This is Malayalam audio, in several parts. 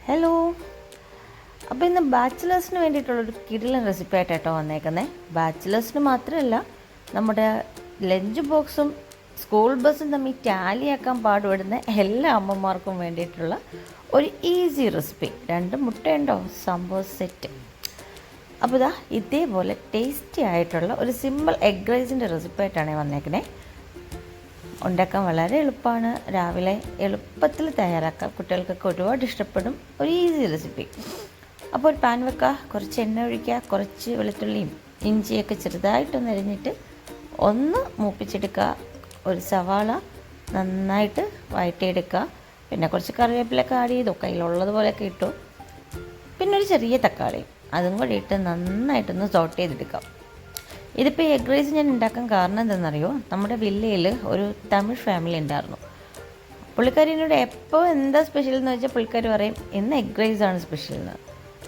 ഹലോ അപ്പോൾ ഇന്ന് ബാച്ചിലേഴ്സിന് വേണ്ടിയിട്ടുള്ളൊരു കിടിലൻ റെസിപ്പി ആയിട്ട് കേട്ടോ വന്നേക്കുന്നത് ബാച്ചിലേഴ്സിന് മാത്രമല്ല നമ്മുടെ ലഞ്ച് ബോക്സും സ്കൂൾ ബസ്സും തമ്മിൽ ടാലിയാക്കാൻ പാടുപെടുന്ന എല്ലാ അമ്മമാർക്കും വേണ്ടിയിട്ടുള്ള ഒരു ഈസി റെസിപ്പി രണ്ട് മുട്ടയുണ്ടോ? സംഭവം സെറ്റ് അപ്പോൾ ഇതാ ഇതേപോലെ ടേസ്റ്റി ആയിട്ടുള്ള ഒരു സിമ്പിൾ എഗ് റൈസിന്റെ റെസിപ്പി ആയിട്ടാണ് വന്നേക്കുന്നത് ഉണ്ടാക്കാൻ വളരെ എളുപ്പമാണ്. രാവിലെ എളുപ്പത്തിൽ തയ്യാറാക്കാം. കുട്ടികൾക്കൊക്കെ ഒരുപാട് ഇഷ്ടപ്പെടും. ഒരു ഈസി റെസിപ്പി അപ്പോൾ ഒരു പാൻ വെക്കുക കുറച്ച് എണ്ണ ഒഴിക്കുക. കുറച്ച് വെളുത്തുള്ളിയും ഇഞ്ചിയൊക്കെ ചെറുതായിട്ടൊന്ന് അരിഞ്ഞിട്ട് ഒന്ന് മൂപ്പിച്ചെടുക്കുക. ഒരു സവാള നന്നായിട്ട് വഴറ്റിയെടുക്കുക. പിന്നെ കുറച്ച് കറിവേപ്പിലൊക്കെ ആഡ് ചെയ്തു. കയ്യിലുള്ളതുപോലെയൊക്കെ ഇട്ടു. പിന്നെ ഒരു ചെറിയ തക്കാളി. അതും കൂടി ഇട്ട് നന്നായിട്ടൊന്ന് സോട്ട് ചെയ്തെടുക്കാം. ഇതിപ്പോൾ എഗ് റൈസ് ഞാൻ ഉണ്ടാക്കാൻ കാരണം എന്താണെന്നറിയോ? നമ്മുടെ വില്ലയിൽ ഒരു തമിഴ് ഫാമിലി ഉണ്ടായിരുന്നു. പുള്ളിക്കാരിനോട് എപ്പോൾ എന്താ സ്പെഷ്യൽ എന്ന് വെച്ചാൽ പുള്ളിക്കാർ പറയും ഇന്ന് എഗ് റൈസ് ആണ് സ്പെഷ്യൽ എന്ന്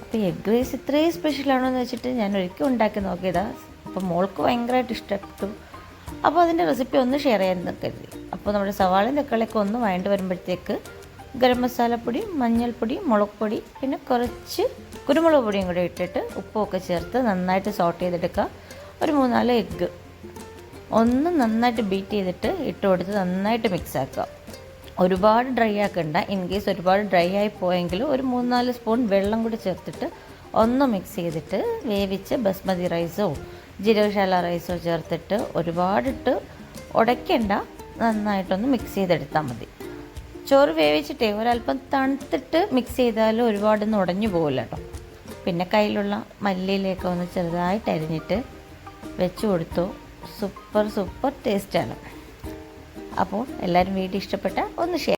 അപ്പോൾ എഗ് റൈസ് ഇത്രയും സ്പെഷ്യലാണോ എന്ന് വെച്ചിട്ട് ഞാൻ ഒരിക്കൽ ഉണ്ടാക്കി നോക്കിയതാ. അപ്പോൾ മോൾക്ക് ഭയങ്കരമായിട്ട് ഇഷ്ടപ്പെട്ടു. അപ്പോൾ അതിന്റെ റെസിപ്പി ഒന്ന് ഷെയർ ചെയ്യാൻ കരുതി. അപ്പോൾ നമ്മുടെ സവാളയും തക്കാളിയൊക്കെ ഒന്ന് വഴണ്ട് വരുമ്പോഴത്തേക്ക് ഗരം മസാലപ്പൊടി മഞ്ഞൾപ്പൊടി മുളക് പൊടി പിന്നെ കുറച്ച് കുരുമുളക് പൊടിയും കൂടി ഇട്ടിട്ട് ഉപ്പൊക്കെ ചേർത്ത് നന്നായിട്ട് സോട്ട് ചെയ്തെടുക്കുക ഒരു മൂന്നാൽ എഗ്ഗ്. ഒന്ന് നന്നായിട്ട് ബീറ്റ് ചെയ്തിട്ട് ഇട്ട് കൊടുത്ത് നന്നായിട്ട് മിക്സ് ആക്കുക. ഒരുപാട് ഡ്രൈ ആക്കണ്ട. ഇൻ കേസ് ഒരുപാട് ഡ്രൈ ആയി പോയെങ്കിൽ ഒരു മൂന്നാൽ സ്പൂൺ വെള്ളം കൂടി ചേർത്തിട്ട് ഒന്ന് മിക്സ് ചെയ്തിട്ട് വേവിച്ച് ബസ്മതി റൈസോ ജീരകശാല റൈസോ ചേർത്തിട്ട് ഒരുപാടിട്ട് ഉടയ്ക്കണ്ട നന്നായിട്ടൊന്ന് മിക്സ് ചെയ്തെടുത്താൽ മതി. ചോറ് വേവിച്ചിട്ടേ ഒരല്പം തണുത്തിട്ട് മിക്സ് ചെയ്താലും ഒരുപാടൊന്നും ഉടഞ്ഞു പോകില്ല കേട്ടോ പിന്നെ കയ്യിലുള്ള മല്ലിയിലേക്ക് ഒന്ന് ചെറുതായിട്ട് അരിഞ്ഞിട്ട് വെച്ച് കൊടുത്തു. സൂപ്പർ സൂപ്പർ ടേസ്റ്റാണ്. അപ്പോൾ എല്ലാവരും വീട്ടിൽ ഇഷ്ടപ്പെട്ട ഒന്ന് ഷെയർ